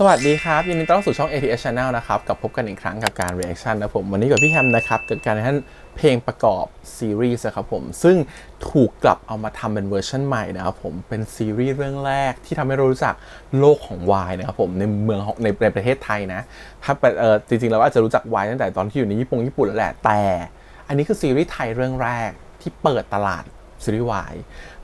สวัสดีครับ ยินดีต้อนรับสู่ช่อง ATS Channel นะครับ กับพบกันอีกครั้งกับการ reaction นะผม วันนี้กับพี่แฮมนะครับกับการท่านเพลงประกอบซีรีส์นะครับผม ซึ่งถูกกลับเอามาทำเป็นเวอร์ชันใหม่นะครับผมเป็นซีรีส์เรื่องแรกที่ทำให้เรารู้จักโลกของวายนะครับผมในเมืองในในประเทศไทยนะ ถ้าเป็นเออจริงๆเราอาจจะรู้จักวายตั้งแต่ตอนที่อยู่ในญี่ปุ่งญี่ปุ่นแล้วแหละแต่ อันนี้คือซีรีส์ไทยเรื่องแรกที่เปิดตลาดซีรีส์วาย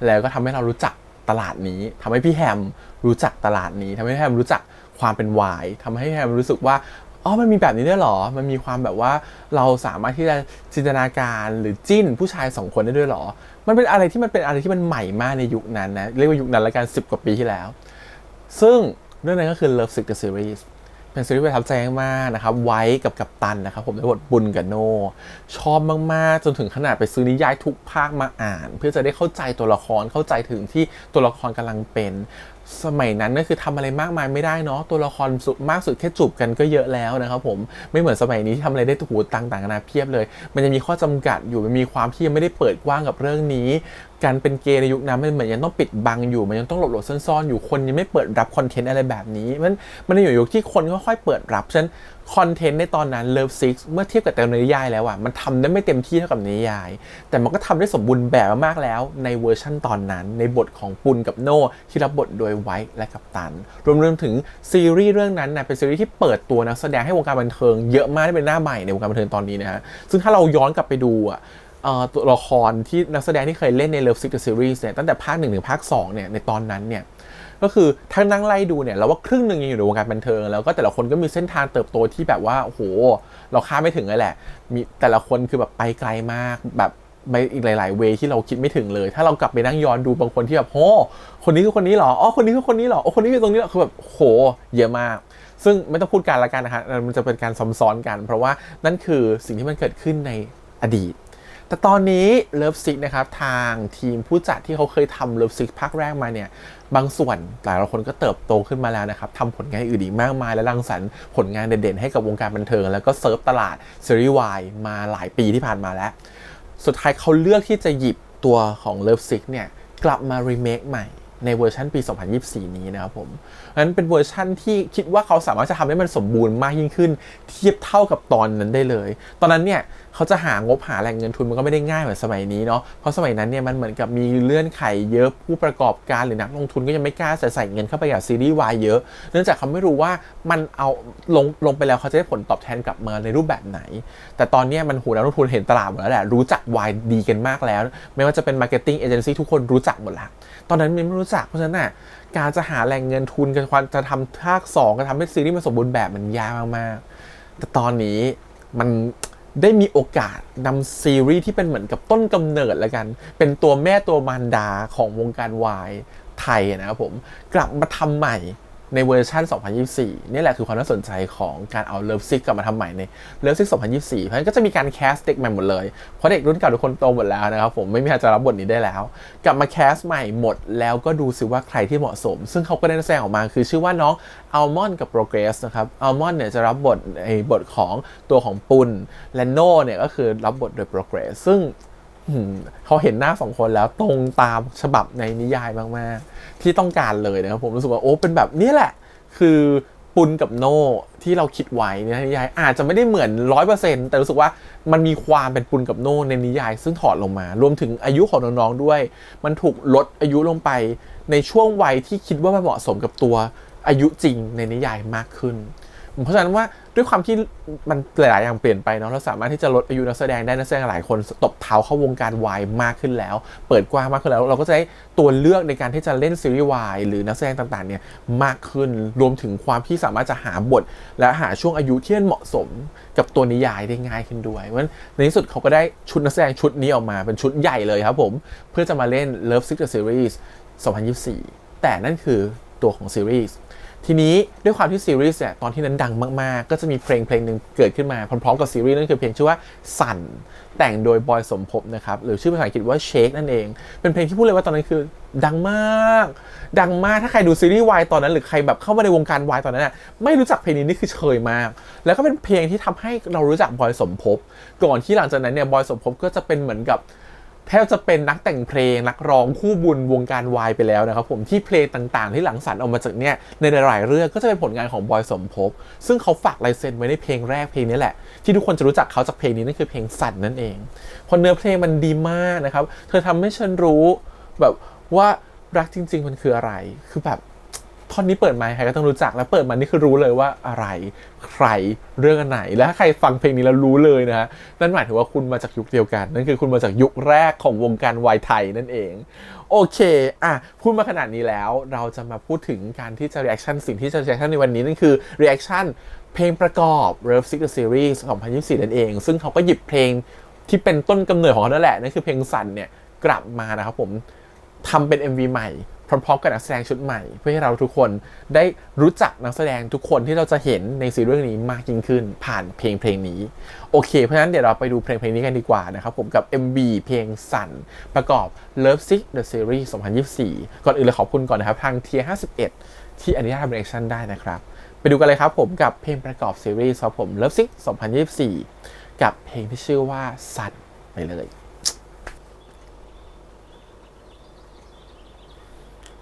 แล้วก็ทำให้เรารู้จักตลาดนี้ทำให้พี่แฮมรู้จักตลาดนี้ทำให้พี่แฮมรู้จัก ความเป็นวายทำให้แฮมรู้สึกว่าอ๋อ มันมีแบบนี้ด้วยหรอ มันมีความแบบว่าเราสามารถที่จะจินตนาการหรือจิ้นผู้ชายสองคนได้ด้วยหรอ มันเป็นอะไรที่มันเป็นอะไรที่มันใหม่มากในยุคนั้นนะ เรียกว่ายุคนั้นละกันสิบกว่าปีที่แล้ว ซึ่งเรื่องนั้นก็คือ Love Sick the Series เป็นซีรีส์ประทับใจมากนะครับ ไว้กับกัปตันนะครับผมในบทบุญกับโน ชอบมาก ๆ จนถึงขนาดไปซื้อนิยายทุกภาคมาอ่าน เพื่อจะได้เข้าใจตัวละครเข้าใจถึงที่ตัวละครกำลังเป็น สมัยนั้นก็คือทำอะไรมากมายไม่ได้เนาะตัวละครสุดมากสุดแค่จูบกันก็เยอะแล้วนะครับผมไม่เหมือนสมัยนี้ที่ทำอะไรได้ถูต่างๆนานาเพียบเลย มันยังมีข้อจำกัดอยู่มันมีความที่ยังไม่ได้เปิดกว้างกับเรื่องนี้ การเป็นเกย์ในยุคนั้นมันเหมือนยังต้องปิดบังอยู่ มันยังต้องหลบหลบซ่อนๆอยู่คนยังไม่เปิดรับคอนเทนต์อะไรแบบนี้ มันมันอยู่ยุคที่คนค่อยๆเปิดรับฉะนั้นคอนเทนต์ในตอนนั้น Love Six เมื่อเทียบกับแต่นิยายแล้วอะมันทำได้ไม่เต็มที่เท่ากับนิยาย แต่มันก็ทำได้สมบูรณ์แบบมากแล้วในเวอร์ชั่นตอนนั้น ในบทของปุณกับโน่ที่รับบทโดยไวท์และกัปตัน รวมรวมถึงซีรีส์เรื่องนั้นนะเป็นซีรีส์ที่เปิดตัวนักแสดงให้วงการบันเทิงเยอะมากที่เป็นหน้าใหม่ในวงการบันเทิงตอนนี้นะฮะซึ่งถ้าเราย้อนกลับไปดูอะเอ่อ ตัวละครที่นักแสดงที่เคยเล่นใน Love Sick the Series เนี่ยตั้งแต่ภาคหนึ่งถึงภาค2เนี่ยในตอนนั้นเนี่ยก็คือถ้านั่งไล่ดูเนี่ยเราว่าครึ่งหนึ่งยังอยู่ในวงการบันเทิง แล้วก็แต่ละคนก็มีเส้นทางเติบโตที่แบบว่าโอ้โห เราคาดไม่ถึงเลยแหละ มีแต่ละคนคือแบบไปไกลมากแบบไปอีกหลาย ๆ เวที่เราคิดไม่ถึงเลย ถ้าเรากลับไปนั่งย้อนดูบางคนที่แบบโหคนนี้คือคนนี้เหรออ๋อคนนี้คือคนนี้เหรอโอ้คนนี้คือตรงนี้เหรอคือแบบโหเยอะมาก ซึ่งไม่ต้องพูดกันละกันนะฮะมันจะเป็นการซ้ำซ้อนกัน เพราะว่านั่นคือสิ่งที่มันเกิดขึ้นในอดีต แต่ตอนนี้ Love Sick นะครับทางทีมผู้จัดที่เขาเคยทำ Love Sick ภาคแรกมาเนี่ยบางส่วนหลายคนก็เติบโตขึ้นมาแล้วนะครับทำผลงานอื่นอีกมากมาย และรังสรรค์ผลงานเด่นๆ ให้กับวงการบันเทิง แล้วก็เซิร์ฟตลาดซีรีส์วายมาหลายปีที่ผ่านมาแล้ว สุดท้ายเขาเลือกที่จะหยิบตัวของ Love Sick เนี่ยกลับมารีเมคใหม่ในเวอร์ชันปี 2024 นี้นะครับผมนั้นเป็นเวอร์ชันที่คิดว่าเขาสามารถจะทำให้มันสมบูรณ์มากยิ่งขึ้น เทียบเท่ากับตอนนั้นได้เลย ตอนนั้นเนี่ยเขาจะหางบหาแหล่งเงินทุนมันก็ไม่ได้ง่ายเหมือนสมัยนี้เนาะเพราะสมัยนั้นเนี่ยมันเหมือนกับมีเลื่อนไขเยอะผู้ประกอบการหรือนักลงทุนก็ยังไม่กล้าใส่ใส่เงินเข้าไปกับซีรีส์วายเยอะ เนื่องจากเขาไม่รู้ว่ามันเอาลงลงไปแล้วเขาจะได้ผลตอบแทนกลับมาในรูปแบบไหน แต่ตอนนี้มันหูนักลงทุนเห็นตลาดหมดแล้วแหละรู้จักวายดีกันมากแล้ว ไม่ว่าจะเป็นมาร์เก็ตติ้งเอเจนซี่ทุกคนรู้จักหมดละตอนนั้นมันไม่รู้จักเพราะฉะนั้นน่ะ การจะหาแหล่งเงินทุนกันความจะทำภาคสองจะทำให้ซีรีส์มันสมบูรณ์แบบมันยากมากๆ แต่ตอนนี้มันได้มีโอกาสนำซีรีส์ที่เป็นเหมือนกับต้นกำเนิดแล้วกัน เป็นตัวแม่ตัวมารดาของวงการวายไทยนะครับผม กลับมาทำใหม่ ในเวอร์ชัน 2024 นี่แหละคือความน่าสนใจของการเอา Love Sick กลับมาทำใหม่ใน Love Sick 2024 เพราะฉะนั้นก็จะมีการแคสเด็กใหม่หมดเลย เพราะเด็กรุ่นเก่าทุกคนโตหมดแล้วนะครับผมไม่มีใครจะรับบทนี้ได้แล้ว กลับมาแคสใหม่หมดแล้วก็ดูซิว่าใครที่เหมาะสม ซึ่งเขาก็ได้แสดงออกมาคือชื่อว่าน้องอัลมอนกับ Progress นะครับอัลมอนเนี่ยจะรับบทในบทของตัวของปุนและโน่เนี่ยก็คือรับบทโดย Progress ซึ่ง เขาเห็นหน้าสองคนแล้วตรงตามฉบับในนิยายมากๆ ที่ต้องการเลยนะครับผมรู้สึกว่าโอ้เป็นแบบนี้แหละ คือปุนกับโน่ที่เราคิดไว้ในนิยายอาจจะไม่ได้เหมือนร้อยเปอร์เซ็นต์แต่รู้สึกว่ามันมีความเป็นปุนกับโน่ในนิยาย ซึ่งถอดลงมา รวมถึงอายุของน้องๆด้วย มันถูกลดอายุลงไปในช่วงวัยที่คิดว่ามันเหมาะสมกับตัวอายุจริงในนิยายมากขึ้น เพราะฉะนั้นว่าด้วยความที่มันหลาย ๆ อย่างเปลี่ยนไปเนาะเราสามารถที่จะลดอายุนักแสดงได้นักแสดงหลายคนตบเท้าเข้าวงการวายมากขึ้นแล้ว เปิดกว้างมากขึ้นแล้วเราก็จะได้ตัวเลือกในการที่จะเล่นซีรีส์วายหรือนักแสดงต่าง ๆ เนี่ยมากขึ้นรวมถึงความที่สามารถจะหาบท และหาช่วงอายุที่เหมาะสมกับตัวนิยายได้ง่ายขึ้นด้วยเพราะฉะนั้นในที่สุดเขาก็ได้ชุดนักแสดงชุดนี้ออกมาเป็นชุดใหญ่เลยครับผมเพื่อจะมาเล่น Love Sick the Series 2024 แต่นั่นคือตัวของซีรีส์ ทีนี้ด้วยความที่ซีรีส์เนี่ยตอนที่นั้นดังมาก ๆ ก็จะมีเพลงเพลงหนึ่งเกิดขึ้นมาพร้อมๆกับซีรีส์นั่นคือเพลงชื่อว่าสั่นแต่งโดยบอยสมภพนะครับหรือชื่อภาษาอังกฤษว่าเชคนั่นเอง เป็นเพลงที่พูดเลยว่าตอนนั้นคือดังมาก ดังมากถ้าใครดูซีรีส์วายตอนนั้นหรือใครแบบเข้ามาในวงการวายตอนนั้นน่ะไม่รู้จักเพลงนี้นี่คือเชยมาก แล้วก็เป็นเพลงที่ทำให้เรารู้จักบอยสมภพก่อนที่หลังจากนั้นเนี่ยบอยสมภพก็จะเป็นเหมือนกับ แทบจะเป็นนักแต่งเพลงนักร้องคู่บุญวงการวายไปแล้วนะครับผมที่เพลงต่างๆ ที่หลังสรรค์ออกมาจากเนี่ยในหลายๆเรื่องก็จะเป็นผลงานของบอยสมภพซึ่งเขาฝากลายเซ็นไว้ในเพลงแรกเพลงนี้แหละ ที่ทุกคนจะรู้จักเขาจากเพลงนี้นั่นคือเพลงสัตว์นั่นเองเพราะเนื้อเพลงมันดีมากนะครับ เธอทำให้ฉันรู้แบบว่ารักจริง ๆ มันคืออะไร คือแบบ ท่อนนี้เปิดมาใครก็ต้องรู้จักแล้วเปิดมานี่คือรู้เลยว่าอะไรใครเรื่องไหน และถ้าใครฟังเพลงนี้แล้วรู้เลยนะฮะนั่นหมายถึงว่าคุณมาจากยุคเดียวกัน นั่นคือคุณมาจากยุคแรกของวงการวายไทยนั่นเอง โอเคอะพูดมาขนาดนี้แล้วเราจะมาพูดถึงการที่จะ reaction สิ่งที่จะ reaction ในวันนี้นั่นคือ reaction เพลงประกอบ Love Sick the Series 2024 นั่นเอง ซึ่งเขาก็หยิบเพลงที่เป็นต้นกำเนิดของเขานั่นแหละนั่นคือเพลงสันเนี่ยกลับมานะครับผมทำเป็น MV ใหม่ พร้อมๆกับนักแสดงชุดใหม่ เพื่อให้เราทุกคนได้รู้จักนักแสดงทุกคนที่เราจะเห็นในซีรีส์เรื่องนี้มากยิ่งขึ้น ผ่านเพลงเพลงนี้ โอเค เพราะฉะนั้นเดี๋ยวเราไปดูเพลงเพลงนี้กันดีกว่านะครับผมกับ MV เพลงสั่นประกอบ Love Sick the Series 2024 ก่อนอื่นเลยขอบคุณก่อนนะครับ ทาง Tier 51 ที่อนุญาตทำ reaction ได้นะครับ ไปดูกันเลยครับผมกับเพลงประกอบซีรีส์ครับผม Love Sick 2024 กับเพลงที่ชื่อว่าสั่นไปเลย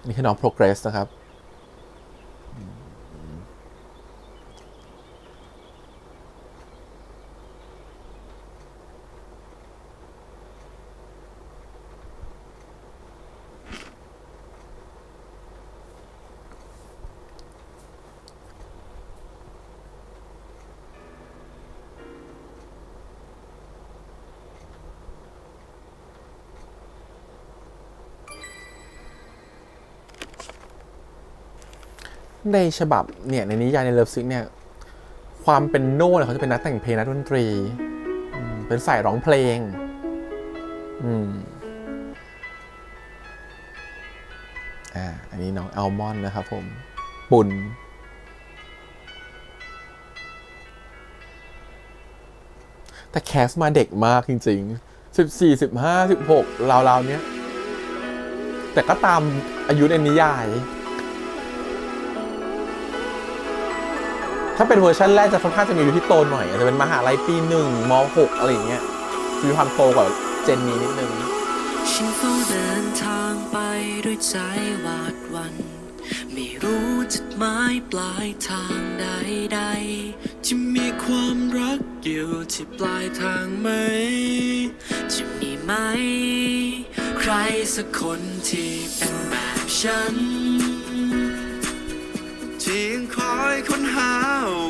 นี่คือน้อง progress นะครับ ในฉบับเนี่ยในนิยายในเลิฟซิกเนี่ยความเป็นโน่เนี่ยเขาจะเป็นนักแต่งเพลงนักดนตรี เป็นฝ่ายร้องเพลง อืมอ่าอันนี้น้องอัลมอนด์นะครับผมปุ่นแต่แคสมาเด็กมากจริงๆสิบสี่สิบห้าสิบหกราวๆเนี้ยแต่ก็ตามอายุในนิยาย ถ้าเป็นเวอร์ชันแรกจะค่อนข้างจะมีอายุที่โตหน่อยอาจจะเป็นมหาลัยปีหนึ่งมหกอะไรอย่างเงี้ยมีความโตกว่าเจนนี้นิดนึงฉันเฝ้าเดินทางไปด้วยใจหวาดวันไม่รู้จุดหมายปลายทางใดๆจะมีความรักอยู่ที่ปลายทางไหม จะมีไหม ใครสักคนที่เป็นแบบฉัน ค้นหา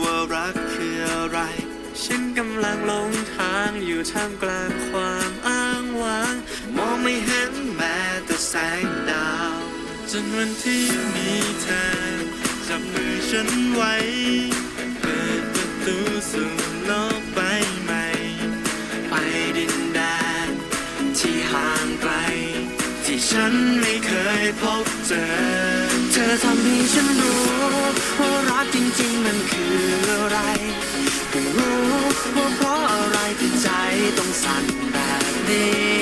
ว่ารักคืออะไร ฉันกำลังหลงทางอยู่ท่ามกลางความอ้างว้าง มองไม่เห็นแม้แต่แสงดาว จนวันที่มีเธอ จับมือฉันไว้ เปิดประตูสู่โลกใบใหม่ ไปดินแดนที่ห่างไกล ที่ฉันไม่เคยพบเจอ เธอทำให้ฉันรู้ว่ารักจริงๆมันคืออะไรเพิ่งรู้ว่าเพราะอะไรที่ใจต้องสั่นแบบนี้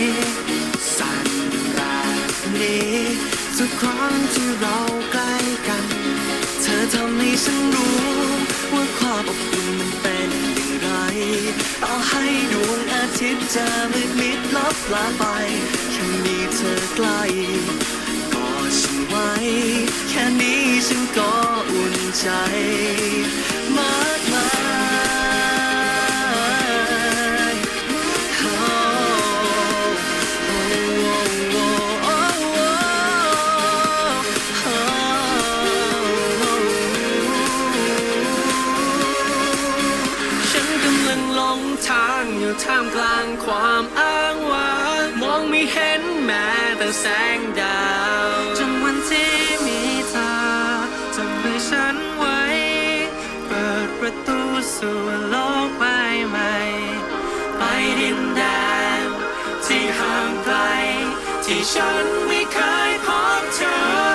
สั่นแบบนี้ทุกครั้งที่เราใกล้กัน เธอทำให้ฉันรู้ว่าความอบอุ่นมันเป็นอย่างไรต่อให้ดวงอาทิตย์จะมืดมิดลับลาไปแค่มีเธอใกล้ แค่นี้ฉันก็อุ่นใจ มากมายโอ้โอ้โอ้โอ้โอ้ฉันกำลังหลงทางอยู่ท่ามกลางความอ้างว้างมองไม่เห็นแม้แต่แสงดาว ฉันไว้ เปิดประตูสู่โลกใบใหม่ ไปดินแดนที่ห่างไกล ที่ฉันไม่เคยพบเจอ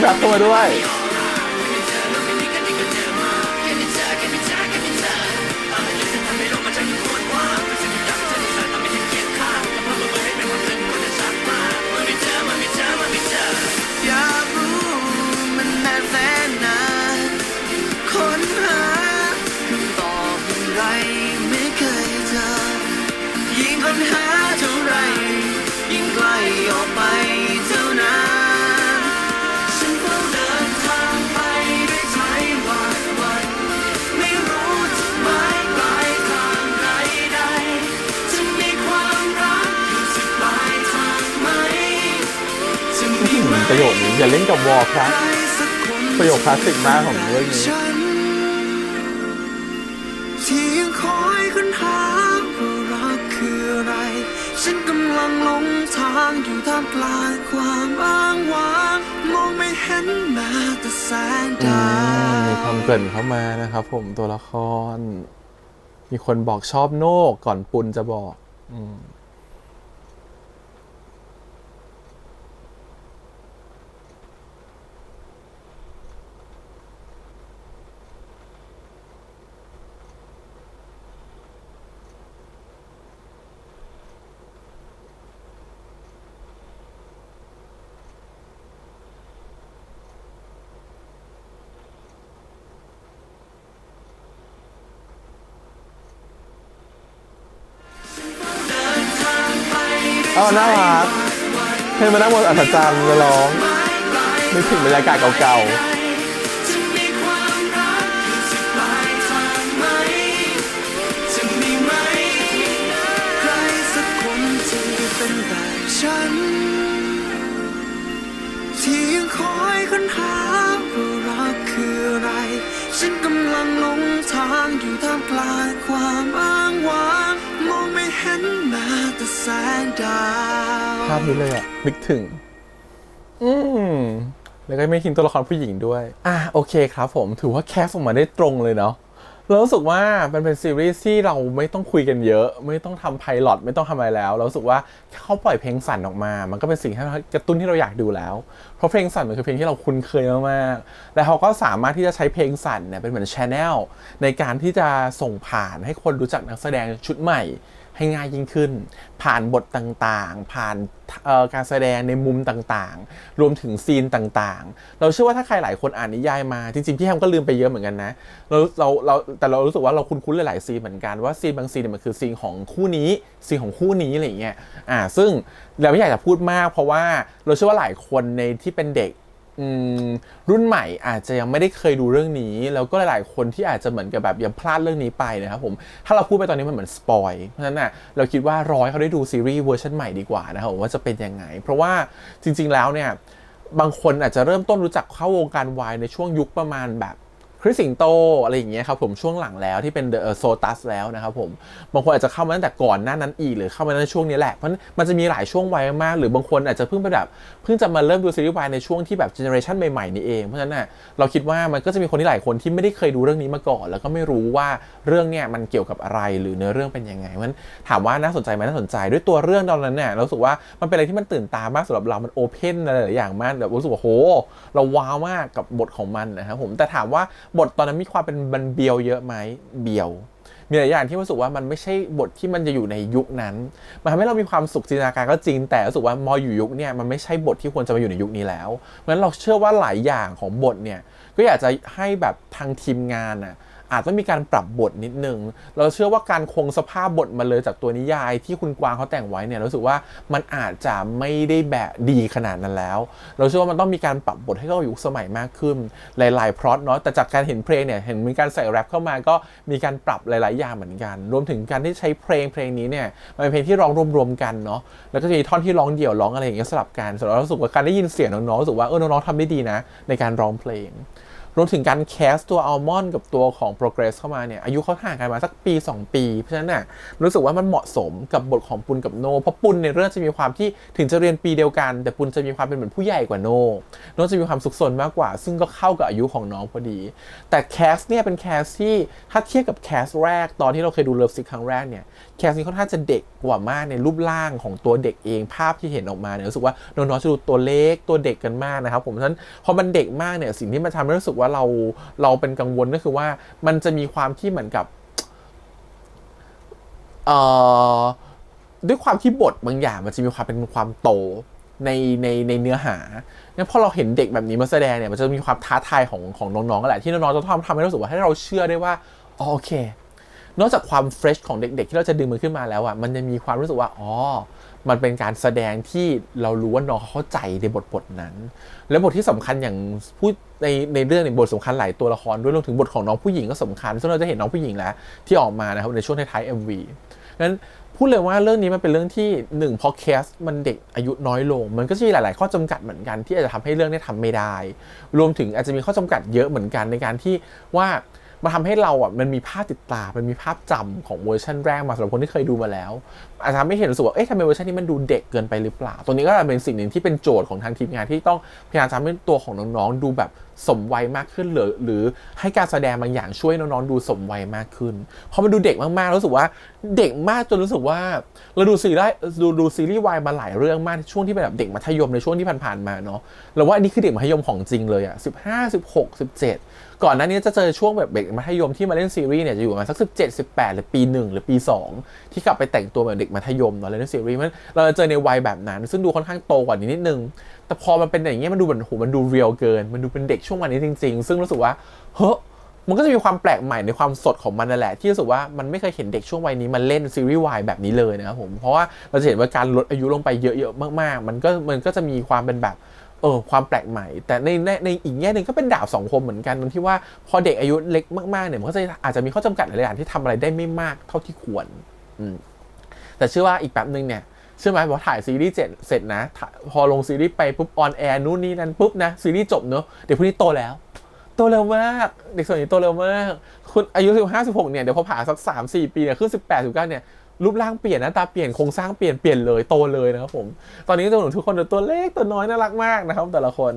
แรปเข้ามาด้วยอย เล่นกับวอลครับประโยคคลาสสิกมากของเรื่องนี้ฉันที่ยังคอยค้นหาว่ารักคืออะไร ฉันกำลังหลงทางอยู่ท่ามกลางความอ้างว้าง มองไม่เห็นแม้แต่แสงอืดามมีวความเกริ่นเข้ามานะครับผมตัวละคร มีคนบอกชอบโน่ก่อนปุณจะบอก อืม อ๋อน่ารักให้มานั่งบนอัศจรรย์มาร้องนึกถึงบรรยากาศเก่าๆ แสงดาวภาพนี้เลยอะนึกถึง อืมแล้วก็ไม่ทิ้งตัวละครผู้หญิงด้วย อะโอเคครับผมถือว่าแคสออกมาได้ตรงเลยเนาะเรารู้สึกว่ามันเป็นซีรีส์ที่เราไม่ต้องคุยกันเยอะ ไม่ต้องทำไพลอตไม่ต้องทำอะไรแล้ว เรารู้สึกว่าเขาปล่อยเพลงสั่นออกมา มันก็เป็นสิ่งที่กระตุ้นที่เราอยากดูแล้ว เพราะเพลงสั่นมันคือเพลงที่เราคุ้นเคยมากๆและเขาก็สามารถที่จะใช้เพลงสั่นเนี่ยเป็นเหมือนชแนลในการที่จะส่งผ่านให้คนรู้จักนักแสดงชุดใหม่ ให้ง่ายยิ่งขึ้น ผ่านบทต่างๆ ผ่านการแสดงในมุมต่างๆ รวมถึงซีนต่างๆ เราเชื่อว่าถ้าใครหลายคนอ่านนิยายมา จริงๆพี่แฮมก็ลืมไปเยอะเหมือนกันนะเราเราเราแต่เรารู้สึกว่าเราคุ้นๆหลายๆซีนเหมือนกันว่าซีนบางซีนเนี่ยมันคือซีนของคู่นี้ซีนของคู่นี้อะไรอย่างเงี้ยอ่าซึ่งเราไม่อยากจะพูดมาก เพราะว่าเราเชื่อว่าหลายคนในที่เป็นเด็ก รุ่นใหม่อาจจะยังไม่ได้เคยดูเรื่องนี้ แล้วก็หลาย ๆ คนที่อาจจะเหมือนกับแบบยังพลาดเรื่องนี้ไปนะครับผมถ้าเราพูดไปตอนนี้มันเหมือนสปอยเพราะฉะนั้นน่ะเราคิดว่ารอยเขาได้ดูซีรีส์เวอร์ชันใหม่ดีกว่านะครับว่าจะเป็นยังไง เพราะว่าจริง ๆ แล้วเนี่ยบางคนอาจจะเริ่มต้นรู้จักเข้าวงการวายในช่วงยุคประมาณแบบ คริสสิงโตอะไรอย่างเงี้ยครับผมช่วงหลังแล้วที่เป็นเดอะโซตัสแล้วนะครับผมบางคนอาจจะเข้ามาตั้งแต่ก่อนหน้านั้นอีกหรือเข้ามาในช่วงนี้แหละเพราะมันจะมีหลายช่วงวัยมากหรือบางคนอาจจะเพิ่งไปแบบเพิ่งจะมาเริ่มดูซีรีส์วายในช่วงที่แบบเจเนอเรชันใหม่ๆนี่เองเพราะฉะนั้นน่ะเราคิดว่ามันก็จะมีคนที่หลายคนที่ไม่ได้เคยดูเรื่องนี้มาก่อน แล้วก็ไม่รู้ว่าเรื่องเนี้ยมันเกี่ยวกับอะไรหรือเนื้อเรื่องเป็นยังไงเพราะฉะนั้นถามว่าน่าสนใจไหมน่าสนใจ ด้วยตัวเรื่องตอนนั้นเนี่ยเราสึกว่ามันเป็นอะไรที่มันตื่นตามากสำหรับเรา มันโอเพนอะไรหลายอย่างมากแบบรู้สึกว่าโหเราว้าวมากกับบทของมันนะครับผมแต่ถามว่าบทตอนนั้นมีความเป็นบันเบียวเยอะไหมเบียว มีหลายอย่างที่รู้สึกว่ามันไม่ใช่บทที่มันจะอยู่ในยุคนั้น มันทำให้เรามีความสุขจินตนาการก็จริง แต่รู้สึกว่ามออยู่ยุคเนี่ยมันไม่ใช่บทที่ควรจะมาอยู่ในยุคนี้แล้วเพราะฉะนั้นเราเชื่อว่าหลายอย่างของบทเนี่ยก็อยากจะให้แบบทางทีมงานน่ะ อาจต้องมีการปรับบทนิดนึง เราเชื่อว่าการคงสภาพบทมาเลยจากตัวนิยายที่คุณกวางเขาแต่งไว้เนี่ยรู้สึกว่ามันอาจจะไม่ได้แบบดีขนาดนั้นแล้ว เราเชื่อว่ามันต้องมีการปรับบทให้เข้ายุคสมัยมากขึ้น หลายๆพล็อตเนาะแต่จากการเห็นเพลงเนี่ยเห็นมีการใส่แรปเข้ามาก็มีการปรับหลาย ๆ อย่างเหมือนกัน รวมถึงการที่ใช้เพลงเพลงนี้เนี่ยมันเป็นเพลงที่ร้องรวมๆกันเนาะแล้วก็จะมีท่อนที่ร้องเดี่ยวร้องอะไรอย่างเงี้ยสลับกันสำหรับเรารู้สึกว่าการได้ยินเสียงน้องๆรู้สึกว่าเออน้องๆทำได้ดีนะ ในการร้องเพลง รวมถึงการแคสตัวอัลมอนด์กับตัวของ Progress เข้ามาเนี่ย อายุเขาห่างกันมาสักปี 2 ปี เพราะฉะนั้นน่ะรู้สึกว่ามันเหมาะสมกับบทของปุณกับโน เพราะปุณในเรื่องจะมีความที่ถึงจะเรียนปีเดียวกัน แต่ปุณจะมีความเป็นเหมือนผู้ใหญ่กว่าโนโนจะมีความสุขสนมากกว่า ซึ่งก็เข้ากับอายุของน้องพอดี แต่แคสเนี่ยเป็นแคสที่ถ้าเทียบกับแคสแรกตอนที่เราเคยดูเลิฟซิกครั้งแรกเนี่ย แคสนี้ค่อนข้างจะเด็กกว่ามากในรูปร่างของตัวเด็กเองภาพที่เห็นออกมาเนี่ยรู้สึกว่าน้องๆจะดูตัวเล็กตัวเด็กกันมากนะครับผมเพราะฉะนั้นพอมันเด็กมากเนี่ยสิ่งที่มันทำให้รู้สึกว่าเราเราเป็นกังวลก็คือว่ามันจะมีความที่เหมือนกับเอ่อด้วยความที่บทบางอย่างมันจะมีความเป็นความโตในในในเนื้อหางั้นพอเราเห็นเด็กแบบนี้มาแสดงเนี่ยมันจะมีความท้าทายของของน้องๆกันแหละที่น้องๆจะทำทำให้รารู้สึกว่าให้เราเชื่อได้ว่าอ๋อโอเค นอกจากความเฟรชของเด็ก ๆ ที่เราจะดึงมันขึ้นมาแล้วอะมันจะมีความรู้สึกว่า อ๋อ มันเป็นการแสดงที่เรารู้ว่าน้องเขาเข้าใจในบทบทนั้น และบทที่สำคัญอย่างพูดในในเรื่องในบทสำคัญหลายตัวละครด้วยรวมถึงบทของน้องผู้หญิงก็สำคัญ ซึ่งเราจะเห็นน้องผู้หญิงแล้ว ที่ออกมานะครับในช่วงท้ายๆ MV นั้นพูดเลยว่าเรื่องนี้มันเป็นเรื่องที่หนึ่งพอแคสมันเด็กอายุน้อยลง มันก็จะมีหลาย ๆ ข้อจำกัดเหมือนกันที่อาจจะทำให้เรื่องนี้ทำไม่ได้ รวมถึงอาจจะมีข้อจำกัดเยอะเหมือนกันในการที่ว่า มันทำให้เราอะมันมีภาพติดตา มันมีภาพจำของเวอร์ชันแรกมาสำหรับคนที่เคยดูมาแล้ว อาจจะทำให้เห็นรู้สึกว่าเอ๊ะทำไมเวอร์ชันนี้มันดูเด็กเกินไปหรือเปล่าตรงนี้ก็เป็นสิ่งหนึ่งที่เป็นโจทย์ของทางทีมงานที่ต้องพยายามทำให้ตัวของน้องๆดูแบบสมวัยมากขึ้นหรือหรือให้การแสดงบางอย่างช่วยน้องๆดูสมวัยมากขึ้นพอมันดูเด็กมากๆรู้สึกว่าเด็กมากจนรู้สึกว่าเราดูซีรีส์ดูดูซีรีส์วายมาหลายเรื่องมากช่วงที่เป็นแบบเด็กมัธยมในช่วงที่ผ่านๆมาเนาะเราว่าอันนี้คือเด็กมัธยมของจริงเลยอะสิบห้าสิบหกสิบเจ็ด ก่อนหน้านี้จะเจอช่วงแบบเด็กมัธยมที่มาเล่นซีรีส์เนี่ยจะอยู่ประมาณสักสิบเจ็ดสิบแปดหรือปีหนึ่งหรือปีสองที่กลับไปแต่งตัวแบบเด็กมัธยมเนาะเล่นซีรีส์มันเราจะเจอในวัยแบบนั้น ซึ่งดูค่อนข้างโตกว่านี้นิดนึง แต่พอมันเป็นอย่างเงี้ยมันดูเหมือนโหมันดูเรียลเกิน มันดูเป็นเด็กช่วงวันนี้จริง ๆ ซึ่งรู้สึกว่าเฮ้ยมันก็จะมีความแปลกใหม่ในความสดของมันนั่นแหละ ที่รู้สึกว่ามันไม่เคยเห็นเด็กช่วงวัยนี้มันเล่นซีรีส์วายแบบนี้เลยนะครับผมเพราะว่าเราจะเห็นว่าการลดอายุลงไปเยอะๆมากๆ มันก็มันก็จะมีความเป็นแบบ เออความแปลกใหม่ แต่ในในในอีกแง่หนึ่งก็เป็นดาบสองคมเหมือนกันตรงที่ว่าพอเด็กอายุเล็กมากๆเนี่ยมันก็จะอาจจะมีข้อจำกัดหลายอย่างที่ทำอะไรได้ไม่มากเท่าที่ควรแต่เชื่อว่าอีกแป๊บหนึ่งเนี่ยเชื่อไหมพอถ่ายซีรีส์เสร็จเสร็จนะ พอลงซีรีส์ไปปุ๊บออนแอร์นู่นนี่นั่นปุ๊บนะซีรีส์จบเนอะเด็กพวกนี้โตแล้วโตเร็วมากเด็กส่วนใหญ่โตเร็วมากคุณอายุ15 16เนี่ยเดี๋ยวพอผ่านสัก3 4ปีเนี่ยขึ้น18 19เนี่ย รูปร่างเปลี่ยนหน้าตาเปลี่ยนโครงสร้างเปลี่ยนเปลี่ยนเลยโตเลยนะครับผมตอนนี้ตัวหนูทุกคนตัวเล็กตัวน้อยน่ารักมากนะครับ แต่ละคน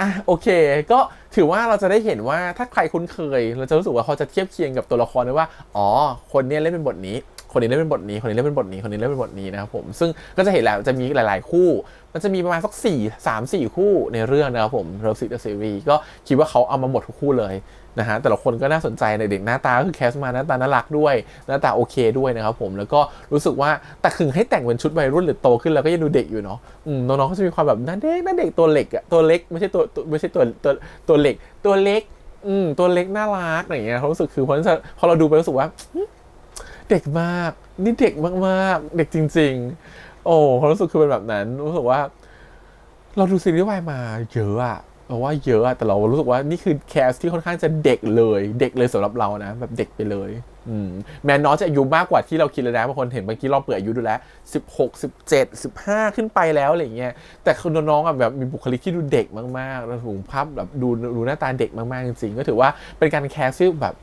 อะโอเค ก็ถือว่าเราจะได้เห็นว่าถ้าใครคุ้นเคย เราจะรู้สึกว่าเขาจะเทียบเคียงกับตัวละครได้ว่า อ๋อ คนนี้เล่นเป็นบทนี้ คนนี้เล่นเป็นบทนี้ คนนี้เล่นเป็นบทนี้ คนนี้เล่นเป็นบทนี้นะครับผม ซึ่งก็จะเห็นแล้วจะมีหลาย ๆ คู่ มันจะมีประมาณสัก4 3 4 คู่ในเรื่องนะครับผมเลิฟซิกซีรีส์ก็คิดว่าเขาเอามาหมดทุกคู่เลย นะฮะแต่ละคนก็น่าสนใจในเด็กหน้าตาคือแคสมาหน้าตาน่ารักด้วย หน้าตาโอเคด้วยนะครับผมแล้วก็รู้สึกว่าแต่ถึงให้แต่งเป็นชุดวัยรุ่นหรือโตขึ้นแล้วก็ยังดูเด็กอยู่เนาะอืมน้องๆก็จะมีความแบบหน้าเด็กหน้าเด็กตัวเล็กอะตัวเล็กไม่ใช่ตัวไม่ใช่ตัวตัวตัวเล็กตัวเล็กอืมตัวเล็กน่ารักอย่างเงี้ยเขารู้สึกคือพอพอเราดูไปรู้สึกว่าเด็กมาก นี่เด็กมากๆ เด็กจริง ๆ โอ้ความรู้สึกคือเป็นแบบนั้น รู้สึกว่า เราดูซีรีส์วายมาเยอะอะ เราว่าเยอะอะแต่เรารู้สึกว่านี่คือแคสที่ค่อนข้างจะเด็กเลย เด็กเลยสำหรับเรานะ แบบเด็กไปเลยอืมแม้น้องจะอายุมากกว่าที่เราคิดเลยนะบางคนเห็นเมื่อกี้รอบเปิดอายุดูแล้วสิบหกสิบเจ็ดสิบห้าขึ้นไปแล้วอะไรเงี้ยแต่คือน้องๆอะแบบมีบุคลิกที่ดูเด็กมากๆแล้วถูกภาพแบบดูดูหน้าตาเด็กมากๆจริงๆก็ถือว่าเป็นการแคสที่แบบ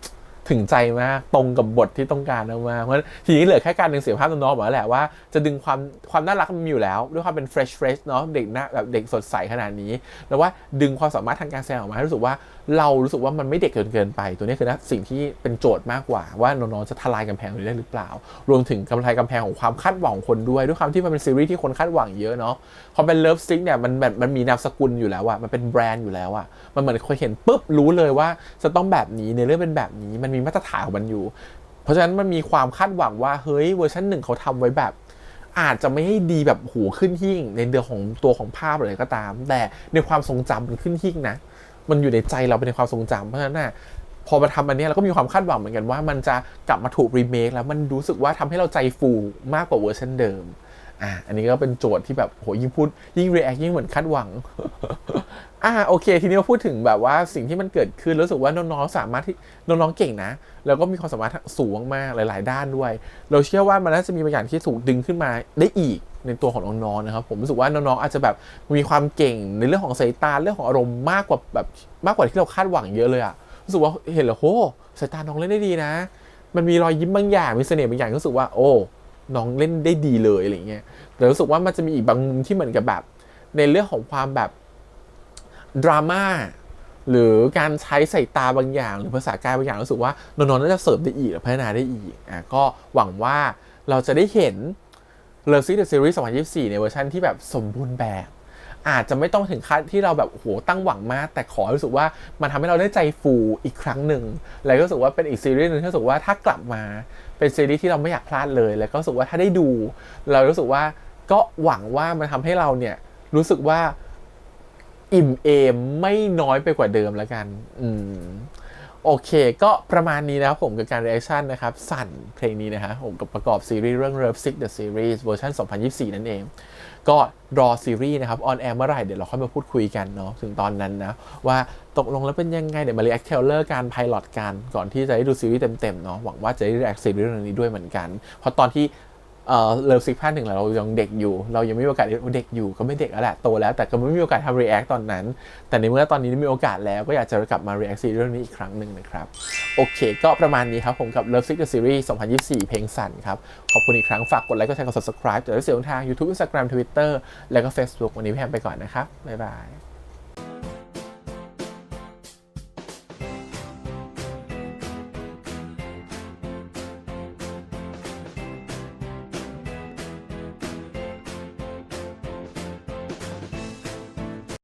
ถึงใจมากตรงกับบทที่ต้องการมากๆเพราะฉะนั้นทีนี้เหลือแค่การดึงเสียงภาพน้องๆหมดแล้วแหละว่าจะดึงความความน่ารักมันมีอยู่แล้ว ด้วยความเป็น fresh fresh เนาะเด็กหน้าแบบเด็กสดใสขนาดนี้ แล้วว่าดึงความสามารถทางการแสดงออกมาให้รู้สึกว่าเรารู้สึกว่ามันไม่เด็กเกินเกินไป ตัวนี้คือนะสิ่งที่เป็นโจทย์มากกว่า ว่าน้องๆจะทลายกำแพงนี้ได้หรือเปล่า รวมถึงกำลายกำแพงของความคาดหวังคนด้วย ด้วยความที่มันเป็นซีรีส์ที่คนคาดหวังเยอะเนาะพอเป็นเลิฟซิกเนี่ยมันแบบมันมีนามสกุลอยู่แล้วอะมันเป็นแบรนด์อยู่แล้วอะมันเหมือนคยเห็นปุ๊บรู้เลยว่าจะต้องแบบนี้ในเรื่องเป็นแบบนี้มันมีมาตรฐานของมันอยู่ เพราะฉะนั้นมันมีความคาดหวังว่าเฮ้ยเวอร์ชันหนึ่งเขาทำไว้แบบอาจจะไม่ให้ดีแบบหูขึ้นหิ่งในเรื่องของตัวของภาพอะไรก็ตาม แต่ในความทรงจำมันขึ้นหิ่งนะ มันอยู่ในใจเราเป็นในความทรงจำเพราะฉะนั้นนะพอมาทำอันนี้เราก็มีความคาดหวังเหมือนกันว่ามันจะกลับมาถูกรีเมคแล้วมันรู้สึกว่าทำให้เราใจฟูมากกว่าเวอร์ชันเดิมอะอันนี้ก็เป็นโจทย์ที่แบบโหยิ่งพูดยิ่งรีแอคยิ่งเหมือนคาดหวังอ่าโอเค ทีนี้พูดถึงแบบว่าสิ่งที่มันเกิดขึ้นรู้สึกว่าน้องๆสามารถที่น้องๆเก่งนะ แล้วก็มีความสามารถสูงมากหลาย ๆ ด้านด้วย เราเชื่อว่ามันน่าจะมีบางอย่างที่ถูกดึงขึ้นมาได้อีก ในตัวของน้องๆนะครับผมรู้สึกว่าน้องๆอาจจะแบบมีความเก่งในเรื่องของสายตาเรื่องของอารมณ์มากกว่าแบบมากกว่าที่เราคาดหวังเยอะเลยอะรู้สึกว่าเห็นแล้วโหสายตาน้องเล่นได้ดีนะ มันมีรอยยิ้มบางอย่างมีเสน่ห์บางอย่างรู้สึกว่า โอ้น้องเล่นได้ดีเลยอะไรเงี้ยแต่รู้สึกว่ามันจะมีอีกบางมุมที่เหมือนกับแบบ ในเรื่องของความแบบดราม่าหรือการใช้สายตาบางอย่าง หรือภาษากายบางอย่างรู้สึกว่าน้องๆน่าจะเสริมได้อีกหรือพัฒนาได้อีกอะก็หวังว่าเราจะได้เห็น Love Sick the Series 2024 ในเวอร์ชันที่แบบสมบูรณ์แบบ อาจจะไม่ต้องถึงขั้นที่เราแบบโหตั้งหวังมาก แต่ขอรู้สึกว่ามันทำให้เราได้ใจฟูอีกครั้งหนึ่งแล้วก็รู้สึกว่าเป็นอีกซีรีส์หนึ่งที่รู้สึกว่าถ้ากลับมาเป็นซีรีส์ที่เราไม่อยากพลาดเลย แล้วก็รู้สึกว่าถ้าได้ดู เรารู้สึกว่าก็หวังว่ามันทำให้เราเนี่ยรู้สึกว่าอิ่มเอมไม่น้อยไปกว่าเดิมแล้วกัน อืม โอเค ก็ประมาณนี้นะครับผมกับการ reaction นะครับ สั่นเพลงนี้นะฮะผมกับประกอบซีรีส์เรื่อง Love Sick the Series เวอร์ชัน2024 นั่นเอง ก็รอซีรีส์นะครับออนแอร์เมื่อไหร่เดี๋ยวเราค่อยมาพูดคุยกันเนาะถึงตอนนั้นนะ ว่าตกลงแล้วเป็นยังไง เดี๋ยวมา react trailer การไพลอตกัน ก่อนที่จะได้ดูซีรีส์เต็มๆเนาะหวังว่าจะได้ react ซีรีส์เรื่องนี้ด้วยเหมือนกัน เพราะตอนที่ เออเลิฟซิกภาคหนึ่งเรายังเด็กอยู่ เรายังไม่มีโอกาสเด็กอยู่ก็ไม่เด็กแล้วแหละโตแล้ว แต่ก็ไม่มีโอกาสทำ react ตอนนั้น แต่ในเมื่อตอนนี้มีโอกาสแล้วก็อยากจะกลับมา react ซีรีส์เรื่องนี้อีกครั้งหนึ่งนะครับ โอเค ก็ประมาณนี้ครับผมกับ Love Sick the Series 2024 เพลงสั่นครับ ขอบคุณอีกครั้งฝากกดไลค์กดแชร์กด subscribe จะได้เสียงทาง YouTube Instagram Twitter แล้วก็ Facebook วันนี้พี่แฮมไปก่อนนะครับบ๊ายบาย